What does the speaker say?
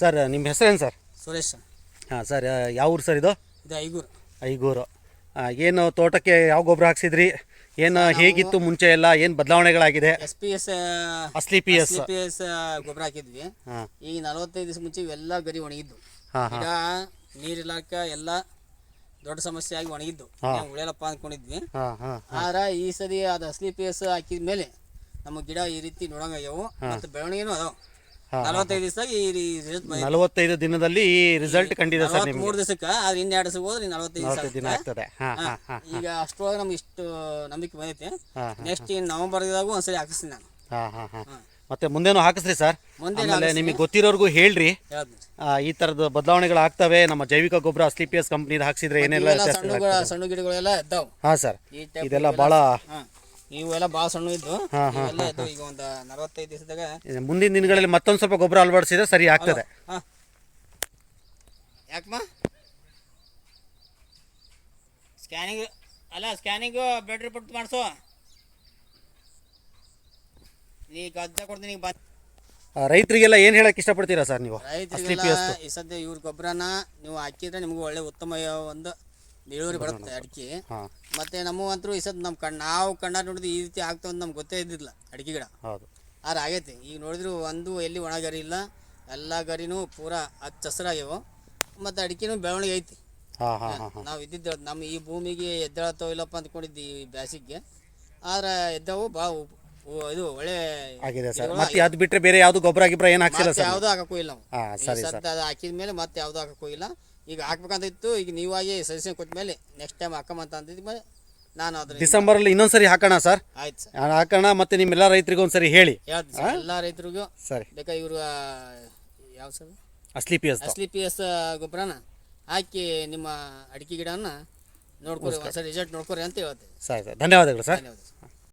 Sir ನಿಮ್ಮ ಹೆಸರೇನು sir? Suresh ಹಾಂ ಸರ್ ಯಾವ ಊರು ಸರ್ ಇದು? ಇದು ಐಗೂರು. ಐಗೂರು. ಏನು ತೋಟಕ್ಕೆ ಯಾವ ಗೊಬ್ಬರ ಹಾಕ್ಸಿದ್ರಿ? ಏನು ಹೇಗಿತ್ತು ಮುಂಚೆ ಎಲ್ಲ? ಏನು ಬದಲಾವಣೆಗಳಾಗಿದೆ? ಎಸ್ ಪಿ ಎಸ್ ಅಸ್ಲಿ ಪಿ ಎಸ್. ಪಿ ಎಸ್ ಗೊಬ್ಬರ ಹಾಕಿದ್ವಿ. ಹಾಂ. ಈಗ ನಲವತ್ತೈದು ದಿವಸ ಮುಂಚೆ ಇವೆಲ್ಲ ಗರಿ ಒಣಗಿದ್ದು. ಹಾಂ ಹಾಂ. ಗಿಡ ನೀರಿಲ್ಲಾಕ ಎಲ್ಲ ದೊಡ್ಡ ಸಮಸ್ಯೆ ಆಗಿ ಒಣಗಿದ್ದು. ಉಳಿಯಲಪ್ಪ ಉಳಿಯಲ್ಲಪ್ಪ ಅಂದ್ಕೊಂಡಿದ್ವಿ ಹಾಂ ಹಾಂ ಆದ್ರೆ ಈ ಸರಿ ಅದು ಅಸ್ಲಿ ಪಿ ಎಸ್ ಹಾಕಿದ ಮೇಲೆ ನಮ್ಮ ಗಿಡ ಈ ರೀತಿ ನೋಡಂಗಾಗ್ಯವು. ಮತ್ತು ಬೆಳವಣಿಗೆನೂ ಅದಾವ. ನಲವತ್ತೈದು ದಿವಸ ಈ ನಲವತ್ತೈದು ದಿನದಲ್ಲಿ ಈ ರಿಸಲ್ಟ್ ಕಂಡಿದೆ ಸರ್ ನಿಮ್ಗೆ. ಮೂರು ದಿವಸಕ್ಕೆ ಆದ್ರೆ ಇನ್ನು ಎರಡು ದಿವಸ ಹೋದ್ರೆ ನಲವತ್ತೈದು ನಲವತ್ತೈದು ದಿನ ಆಗ್ತದೆ. ಹಾಂ ಹಾಂ ಹಾಂ ಈಗ ಅಷ್ಟೊಳಗೆ ನಮ್ಗೆ ಇಷ್ಟು ನಂಬಿಕೆ ಬಂದೈತಿ. ಹಾಂ ನೆಕ್ಸ್ಟ್ ಇನ್ನು ನವಂಬರ್ದಾಗೂ ಒಂದ್ಸರಿ ಹಾಕಿಸ್ತೀನಿ ನಾನು. ಹಾ ಹಾ ಹಾಂ. ಮತ್ತೆ ಮುಂದೇನು ಹಾಕಿಸ್ರಿ ಸರ್. ಮುಂದೆ ಆಮೇಲೆ ನಿಮಗೆ ಗೊತ್ತಿರೋರ್ಗೂ ಹೇಳ್ರಿ. ಹೇಳ್ತೀನಿ. ಆ, ಈ ತರದ ಬದಲಾವಣೆಗಳು ಆಗ್ತವೆ. ನಮ್ಮ ಜೈವಿಕ ಗೊಬ್ಬರ ಸಿ ಪಿ ಎಸ್ ಕಂಪ್ನಿದು ಹಾಕ್ಸಿದ್ರೆ ಏನೆಲ್ಲ ಸಣ್ಣ ಸಣ್ಣ ಗಿಡಗಳೆಲ್ಲ ಇದ್ದಾವೆ. ಹಾಂ ಸರ್. ಈ type ಇದೆಲ್ಲ ಇವೆಲ್ಲ- ಭಾಳ ಹಾ. ಇವೆಲ್ಲ ಭಾಳ ಸಣ್ಣ ಇದ್ದು ಇವೆಲ್ಲ ಈಗ ಒಂದು ನಲವತ್ತೈದು ದಿವಸದಾಗ ಮುಂದಿನ ದಿನಗಳಲ್ಲಿ ಮತ್ತೊಂದು ಸ್ವಲ್ಪ ಗೊಬ್ಬರ ಅಳವಡಿಸಿದ್ರೆ ಸರಿ ಆಗ್ತದೆ. ಯಾಕಮ್ಮ? ಸ್ಕ್ಯಾನಿಂಗ್ ಅಲ್ಲ ಸ್ಕ್ಯಾನಿಂಗು ಬ್ಲಡ್ ರಿಪೋರ್ಟ್ ಮಾಡಿಸು. ನೀ ಗದ್ದೆ ಕೊಡ್ತೀನಿ ಈಗ ಬಂದು ರೈತರಿಗೆಲ್ಲ ಏನು ಹೇಳಕ್ಕೆ ಇಷ್ಟಪಡ್ತೀರಾ ಸರ್ ನೀವು? ರೈತರಿಗೆಲ್ಲ ಈ ಸದ್ಯ ಇವ್ರ ಗೊಬ್ಬರನ ನೀವು ಹಾಕಿದ್ರೆ ನಿಮ್ಗೆ ಒಳ್ಳೆ ಉತ್ತಮ ಒಂದು ಇಳುವರಿ ಬರುತ್ತೆ ಅಡಿಕೆ. ಹಾಂ. ಮತ್ತೆ ನಮ್ಮ ಅಂತರೂ ಈ ಸದ್ ನಮ್ಮ ಕಣ್ ನಾವು ಕಣ್ಣಾರ ನೋಡಿದ್ರೆ ಈ ರೀತಿ ಆಗ್ತಾವ ನಮ್ಗೆ ಗೊತ್ತೇ ಇದ್ದಿಲ್ಲ ಅಡಿಕೆ ಗಿಡ. ಹೌದು. ಆದ್ರೆ ಆಗೈತಿ. ಈಗ ನೋಡಿದ್ರು ಒಂದು ಎಲ್ಲಿ ಒಣ ಗರಿ ಇಲ್ಲ ಎಲ್ಲ ಗರಿನೂ ಪೂರ ಹಚ್ಚ ಹಸಿರಾಗ್ಯಾವ ಮತ್ತು ಅಡಿಕೆನೂ ಬೆಳವಣಿಗೆ ಐತಿ. ಹಾಂ ಹಾಂ ಹಾಂ ಹಾಂ. ನಾವು ಇದ್ದಿದ್ದು ನಮ್ಮ ಈ ಭೂಮಿಗೆ ಎದ್ದೇಳತ್ತೋ ಇಲ್ಲಪ್ಪ ಅಂದ್ಕೊಂಡಿದ್ದಿ ಈ ಬ್ಯಾಸಿಗೆ ಆದ್ರೆ ಎದ್ದವು ಬಾ ಇದು ಒಳ್ಳೆ ಆಗಿದೆ ಸರ್. ಮತ್ತೆ ಅದು ಬಿಟ್ಟರೆ ಬೇರೆ ಯಾವುದು ಗೊಬ್ಬರ ಗಿಬ್ಬರ ಏನು ಹಾಕ್ಸಿಲ್ಲ ಸರ್ ಯಾವುದು ಹಾಕಕ್ಕೂ ಇಲ್ಲ ನಾವು. ಹಾಂ ಸರಿ ಸರ್. ಅದು ಹಾಕಿದ ಮೇಲೆ ಮತ್ತೆ ಯಾವುದು ಹಾಕಕ್ಕೂ ಇಲ್ಲ. ಈಗ ಹಾಕ್ಬೇಕಂತ ಇತ್ತು. ಈಗ ನೀವಾಗಿ ಸಜೆಷನ್ ಕೊಟ್ಟ ಮೇಲೆ ನೆಕ್ಸ್ಟ್ ಟೈಮ್ ಹಾಕಮಂತ ಅಂದಿದ್ದ ಮೇಲೆ ನಾನು ಡಿಸೆಂಬರ್ ಡಿಸೆಂಬರಲ್ಲಿ ಇನ್ನೊಂದು ಸರಿ ಹಾಕೋಣ ಸರ್? ಆಯ್ತು ಸರ್. ಹಾಕೋಣ ಮತ್ತೆ ನಿಮ್ಮೆಲ್ಲ ರೈತರಿಗೂ ಒಂದ್ಸರಿ ಹೇಳಿ. ಹೇಳ್ತೀನಿ ಸರ್. ಎಲ್ಲ ರೈತರಿಗೂ ಸರಿ. ಬೇಕಾ ಇವರು ಯಾವ ಸರ್? ಅಸ್ಲಿ ಪಿ ಎಸ್ ಅಸ್ಲಿ ಪಿ ಎಸ್ ಗೊಬ್ಬರನ ಹಾಕಿ ನಿಮ್ಮ ಅಡಿಕೆ ಗಿಡನ ನೋಡ್ಕೊರಿ ಒಂದ್ಸರಿ ರಿಸಲ್ಟ್ ನೋಡ್ಕೊರಿ ಅಂತ ಹೇಳ್ತೀನಿ. ಸರಿ ಸರ್. ಧನ್ಯವಾದಗಳು ಸರ್. ಧನ್ಯವಾದ ಸರ್.